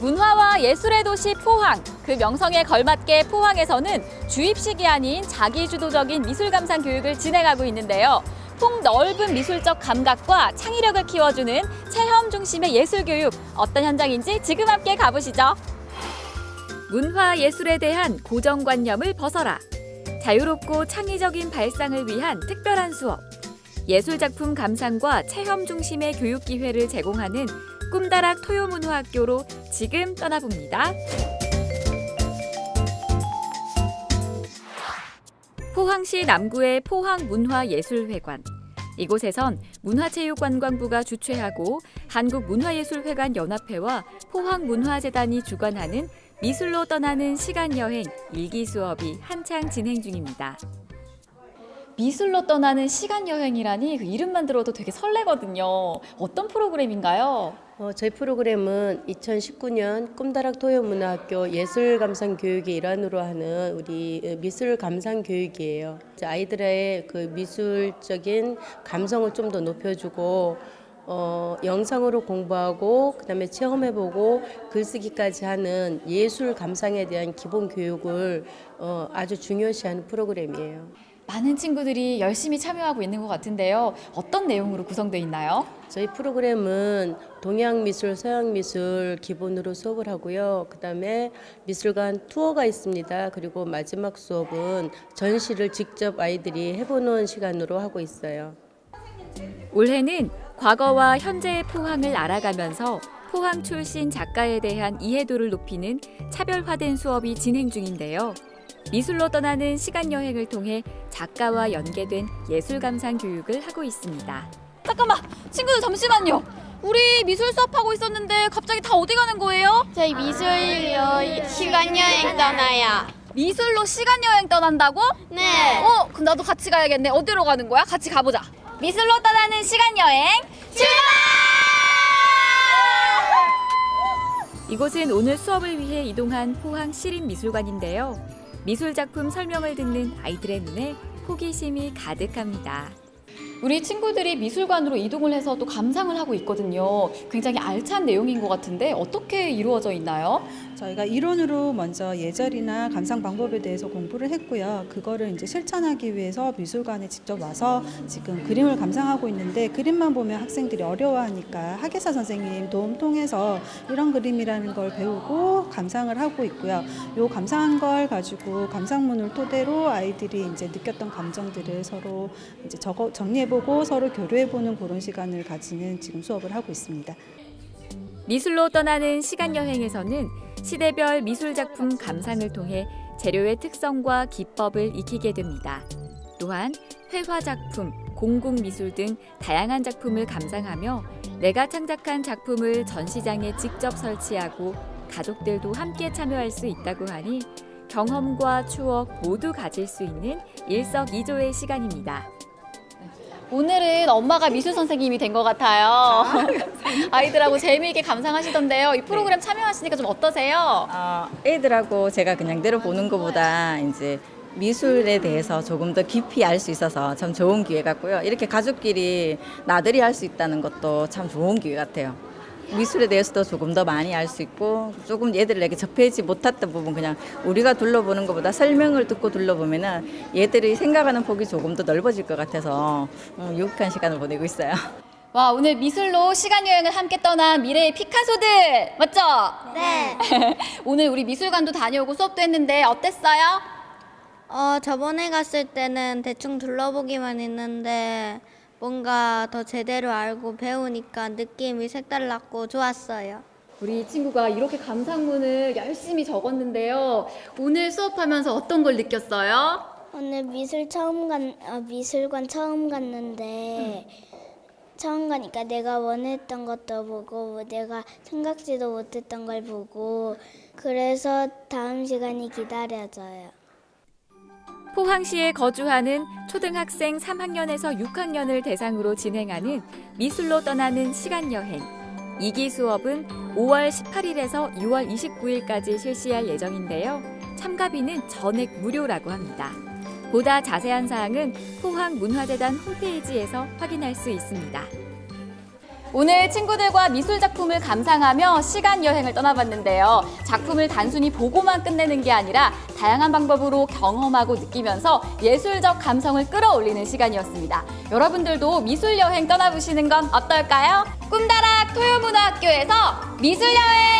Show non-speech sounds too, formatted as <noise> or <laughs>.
문화와 예술의 도시 포항. 그 명성에 걸맞게 포항에서는 주입식이 아닌 자기주도적인 미술 감상 교육을 진행하고 있는데요. 폭넓은 미술적 감각과 창의력을 키워주는 체험 중심의 예술 교육. 어떤 현장인지 지금 함께 가보시죠. 문화 예술에 대한 고정관념을 벗어라. 자유롭고 창의적인 발상을 위한 특별한 수업. 예술 작품 감상과 체험 중심의 교육 기회를 제공하는 꿈다락 토요문화학교로 지금 떠나봅니다. 포항시 남구의 포항문화예술회관. 이곳에선 문화체육관광부가 주최하고 한국문화예술회관연합회와 포항문화재단이 주관하는 미술로 떠나는 시간여행 일기 수업이 한창 진행 중입니다. 미술로 떠나는 시간 여행이라니 그 이름만 들어도 되게 설레거든요. 어떤 프로그램인가요? 어, 저희 프로그램은 2019년 꿈다락 토요문화학교 예술감상교육의 일환으로 하는 우리 어, 미술감상교육이에요. 아이들의 그 미술적인 감성을 좀 더 높여주고 어, 영상으로 공부하고 그다음에 체험해보고 글쓰기까지 하는 예술 감상에 대한 기본 교육을 어, 아주 중요시하는 프로그램이에요. 많은 친구들이 열심히 참여하고 있는 것 같은데요. 어떤 내용으로 구성되어 있나요? 저희 프로그램은 동양 미술, 서양 미술 기본으로 수업을 하고요. 그다음에 미술관 투어가 있습니다. 그리고 마지막 수업은 전시를 직접 아이들이 해보는 시간으로 하고 있어요. 올해는 과거와 현재의 포항을 알아가면서 포항 출신 작가에 대한 이해도를 높이는 차별화된 수업이 진행 중인데요. 미술로 떠나는 시간 여행을 통해 작가와 연계된 예술 감상 교육을 하고 있습니다. 잠깐만, 친구들 잠시만요. 우리 미술 수업하고 있었는데 갑자기 다 어디 가는 거예요? 저희 미술로 시간 여행 떠나요. 미술로 시간 여행 떠난다고? 네. 어, 그럼 나도 같이 가야겠네. 어디로 가는 거야? 같이 가보자. 미술로 떠나는 시간 여행 출발! 이곳은 오늘 수업을 위해 이동한 포항 시립미술관인데요. 미술 작품 설명을 듣는 아이들의 눈에 호기심이 가득합니다. 우리 친구들이 미술관으로 이동을 해서 또 감상을 하고 있거든요. 굉장히 알찬 내용인 것 같은데 어떻게 이루어져 있나요? 저희가 이론으로 먼저 예절이나 감상 방법에 대해서 공부를 했고요. 그거를 이제 실천하기 위해서 미술관에 직접 와서 지금 그림을 감상하고 있는데 그림만 보면 학생들이 어려워하니까 학예사 선생님 도움 통해서 이런 그림이라는 걸 배우고 감상을 하고 있고요. 요 감상한 걸 가지고 감상문을 토대로 아이들이 이제 느꼈던 감정들을 서로 이제 적어 정리해보고 서로 교류해보는 그런 시간을 가지는 지금 수업을 하고 있습니다. 미술로 떠나는 시간 여행에서는 시대별 미술 작품 감상을 통해 재료의 특성과 기법을 익히게 됩니다. 또한 회화 작품, 공공 미술 등 다양한 작품을 감상하며 내가 창작한 작품을 전시장에 직접 설치하고 가족들도 함께 참여할 수 있다고 하니 경험과 추억 모두 가질 수 있는 일석이조의 시간입니다. 오늘은 엄마가 미술 선생님이 된 것 같아요. <laughs> 아이들하고 재미있게 감상하시던데요. 이 프로그램 참여하시니까 좀 어떠세요? 어, 애들하고 제가 그냥 내려보는 것보다 이제 미술에 대해서 조금 더 깊이 알 수 있어서 참 좋은 기회 같고요. 이렇게 가족끼리 나들이 할 수 있다는 것도 참 좋은 기회 같아요. 미술에 대해서도 조금 더 많이 알 수 있고 조금 얘들에게 접하지 못했던 부분 그냥 우리가 둘러보는 것보다 설명을 듣고 둘러보면은 얘들이 생각하는 폭이 조금 더 넓어질 것 같아서 음, 유익한 시간을 보내고 있어요. <laughs> 와, 오늘 미술로 시간 여행을 함께 떠난 미래의 피카소들! 맞죠? 네. <laughs> 오늘 우리 미술관도 다녀오고 수업도 했는데 어땠어요? 어, 저번에 갔을 때는 대충 둘러보기만 했는데 뭔가 더 제대로 알고 배우니까 느낌이 색달랐고 좋았어요. 우리 친구가 이렇게 감상문을 열심히 적었는데요. 오늘 수업하면서 어떤 걸 느꼈어요? 오늘 미술 처음 간 어, 미술관 처음 갔는데 처음 가니까 내가 원했던 것도 보고 내가 생각지도 못했던 걸 보고 그래서 다음 시간이 기다려져요. 포항시에 거주하는 초등학생 3학년에서 6학년을 대상으로 진행하는 미술로 떠나는 시간 여행. 이기 수업은 5월 18일에서 6월 29일까지 실시할 예정인데요. 참가비는 전액 무료라고 합니다. 보다 자세한 사항은 포항문화재단 홈페이지에서 확인할 수 있습니다. 오늘 친구들과 미술 작품을 감상하며 시간 여행을 떠나봤는데요. 작품을 단순히 보고만 끝내는 게 아니라 다양한 방법으로 경험하고 느끼면서 예술적 감성을 끌어올리는 시간이었습니다. 여러분들도 미술 여행 떠나보시는 건 어떨까요? 꿈다락 토요문화학교에서 미술 여행!